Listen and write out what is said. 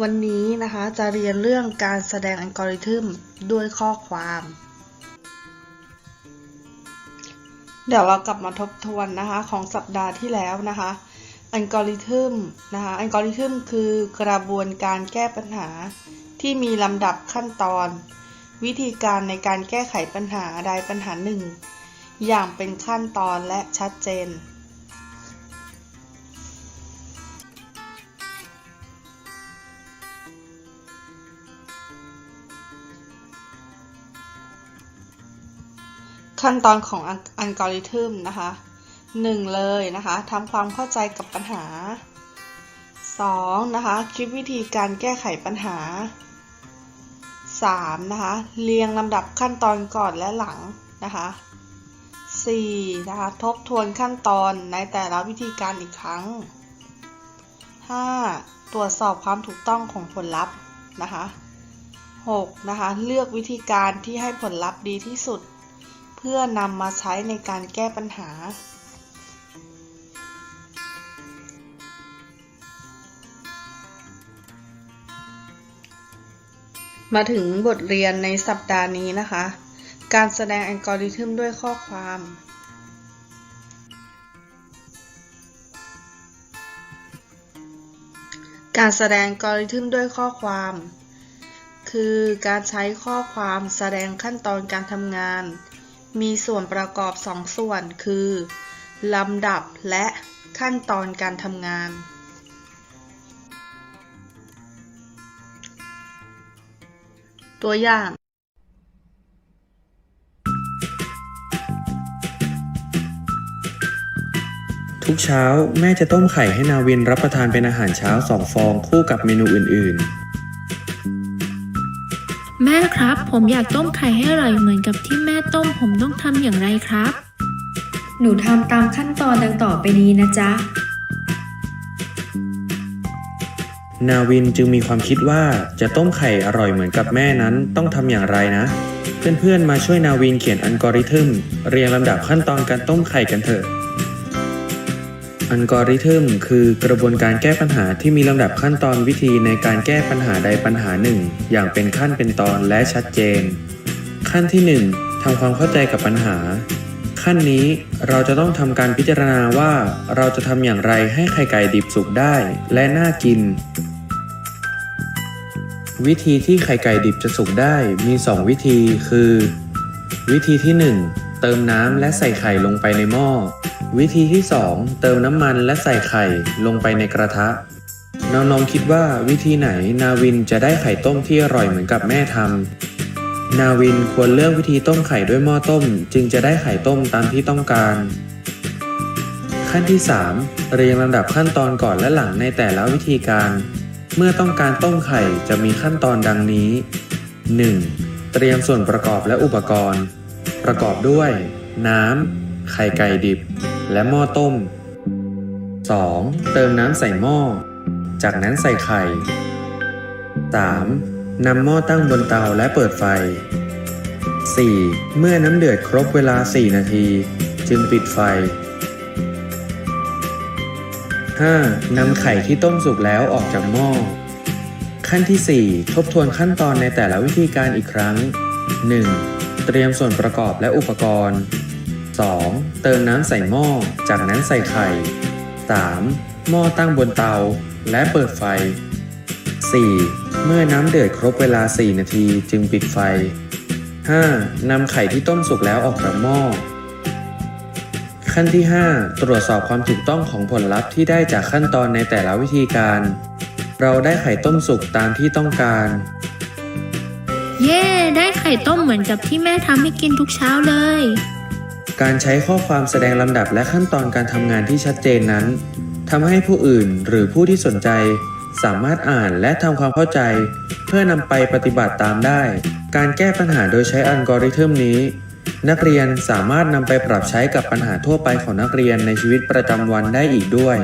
วันนี้นะคะจะเรียนเรื่องการแสดงอัลกอริทึมด้วยข้อความ เดี๋ยวเรากลับมาทบทวนนะคะของสัปดาห์ที่แล้วนะคะอัลกอริทึมนะคะอัลกอริทึมคือกระบวนการแก้ปัญหาที่มีลำดับขั้นตอน วิธีการในการแก้ไขปัญหาใดปัญหาหนึ่ง อย่างเป็นขั้นตอนและชัดเจน ขั้นตอนของอัลกอริทึมนะคะหนึ่งเลยนะคะทำความเข้าใจกับปัญหา 2. นะคะคิดวิธีการแก้ไขปัญหา 3. นะคะเรียงลำดับขั้นตอนก่อนและหลังนะคะ 4. นะคะทบทวนขั้นตอนในแต่ละวิธีการอีกครั้ง 5. ตรวจสอบความถูกต้องของผลลัพธ์นะคะ 6. นะคะเลือกวิธีการที่ให้ผลลัพธ์ดีที่สุด พื่อนำมาใช้ในการแก้ปัญหา มาถึงบทเรียนในสัปดาห์นี้นะคะ การแสดงอัลกอริทึมด้วยข้อความการแสดงกริทึมด้วยข้อความ คือการใช้ข้อความแสดงขั้นตอนการทำงาน มีส่วนประกอบสองส่วนคือ ลำดับและขั้นตอนการทำงาน ตัวอย่างทุกเช้าแม่จะต้มไข่ให้นาวินรับประทานเป็นอาหารเช้าสองฟองคู่กับเมนูอื่นแม่ครับ ผมอยากต้มไข่ให้อร่อยเหมือนกับที่แม่ต้ม ผมต้องทำอย่างไรครับ หนูทำตามขั้นตอนดังต่อไปนี้นะจ๊ะๆนาวินจึงมีความคิดว่าจะต้มไข่อร่อยเหมือนกับแม่นั้นต้องทำอย่างไรนะ เพื่อนๆมาช่วยนาวินเขียนอัลกอริทึม เรียงลำดับขั้นตอนการต้มไข่กันเถอะ อัลกอริทึมคือกระบวนการแก้ปัญหาที่มีลำดับขั้นตอนวิธีในการแก้ปัญหาใดปัญหาหนึ่ง อย่างเป็นขั้นเป็นตอนและชัดเจน ขั้นที่ 1ทำความเข้าใจกับปัญหา ขั้นนี้เราจะต้องทำการพิจารณาว่าเราจะทำอย่างไรให้ไข่ไก่ดิบสุกได้และน่ากิน วิธีที่ไข่ไก่ดิบจะสุกได้มี 2 วิธีคือ วิธีที่ 1 เติมน้ำและใส่ไข่ลงไปในหม้อ วิธีที่ 2 เติมน้ำมันและใส่ไข่ลงไปในกระทะ น้องๆคิดว่าวิธีไหนนาวินจะได้ไข่ต้มที่อร่อยเหมือนกับแม่ทำนาวินควรเลือกวิธีต้มไข่ด้วยหม้อต้ม จึงจะได้ไข่ต้มตามที่ต้องการ ขั้นที่ 3 เรียงลำดับขั้นตอนก่อนและหลังในแต่ละวิธีการ เมื่อต้องการต้มไข่จะมีขั้นตอนดังนี้ 1. เตรียมส่วนประกอบและอุปกรณ์ ประกอบด้วย น้ำไข่ไก่ดิบ และหม้อต้ม 2. เติมน้ำใส่หม้อ จากนั้นใส่ไข่ 3. นำหม้อตั้งบนเตาและเปิดไฟ 4. เมื่อน้ำเดือดครบเวลา 4 นาที จึงปิดไฟ 5. นำไข่ที่ต้มสุกแล้วออกจากหม้อ ขั้นที่ 4 ทบทวนขั้นตอนในแต่ละวิธีการอีกครั้ง 1. เตรียมส่วนประกอบและอุปกรณ์ 2. เติมน้ำใส่หม้อ จากนั้นใส่ไข่ 3. หม้อตั้งบนเตา และเปิดไฟ 4. เมื่อน้ำเดือดครบเวลา 4 นาทีจึงปิดไฟ 5. นำไข่ที่ต้มสุกแล้วออกจากหม้อ ขั้นที่ 5 ตรวจสอบความถูกต้องของผลลัพธ์ที่ได้จากขั้นตอนในแต่ละวิธีการ เราได้ไข่ต้มสุกตามที่ต้องการ เย้ ได้ไข่ต้มเหมือนกับที่แม่ทำให้กินทุกเช้าเลย การใช้ข้อความแสดงลำดับและขั้นตอนการทำงานที่ชัดเจนนั้นทำให้ผู้อื่นหรือผู้ที่สนใจ สามารถอ่านและทำความเข้าใจ เพื่อนำไปปฏิบัติตามได้ การแก้ปัญหาโดยใช้อัลกอริทึมนี้ นักเรียนสามารถนำไปปรับใช้กับปัญหาทั่วไปของนักเรียนในชีวิตประจำวันได้อีกด้วย